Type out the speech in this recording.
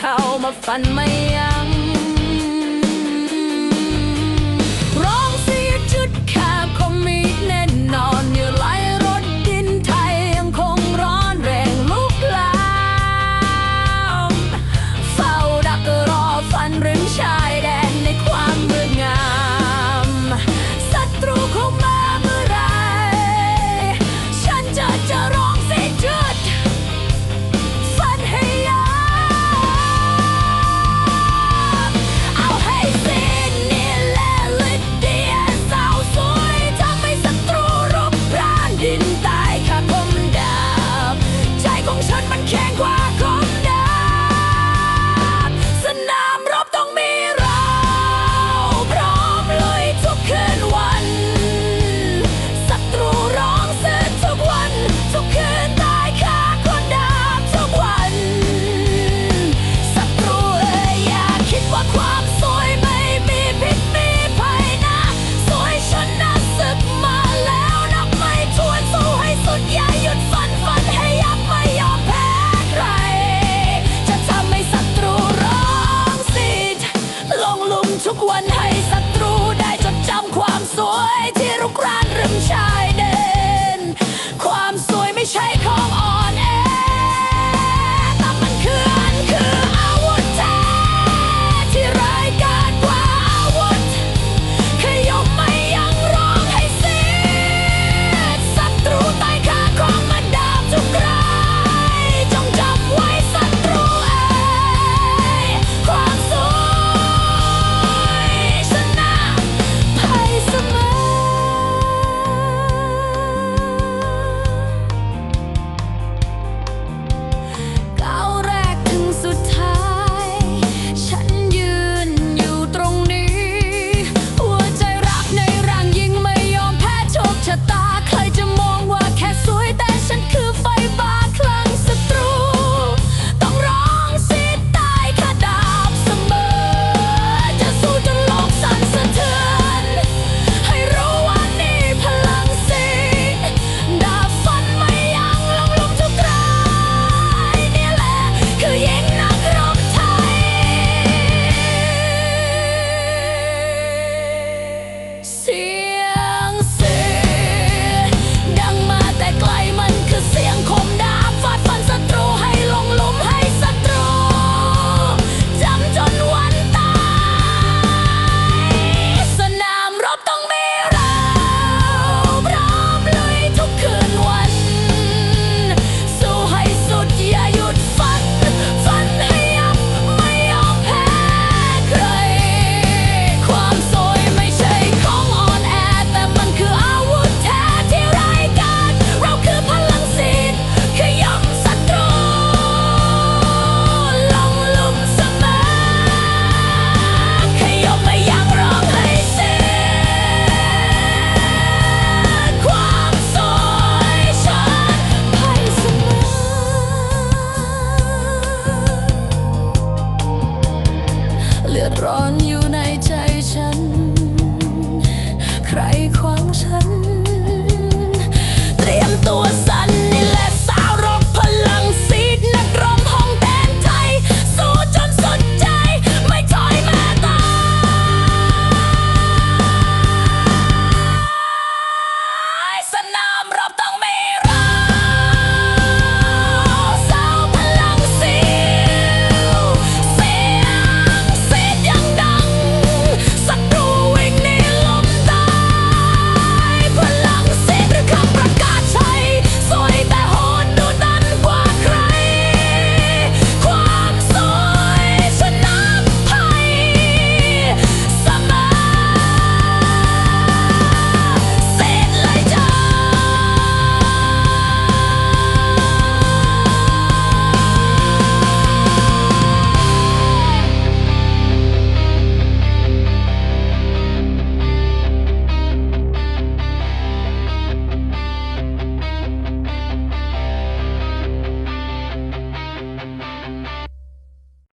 How my fan my. Uh, ำทุกวันให้ศัตรูได้จดจำความสวยที่รุกรานริมชายเดน ความสวยไม่ใช่ของอ่อน ให้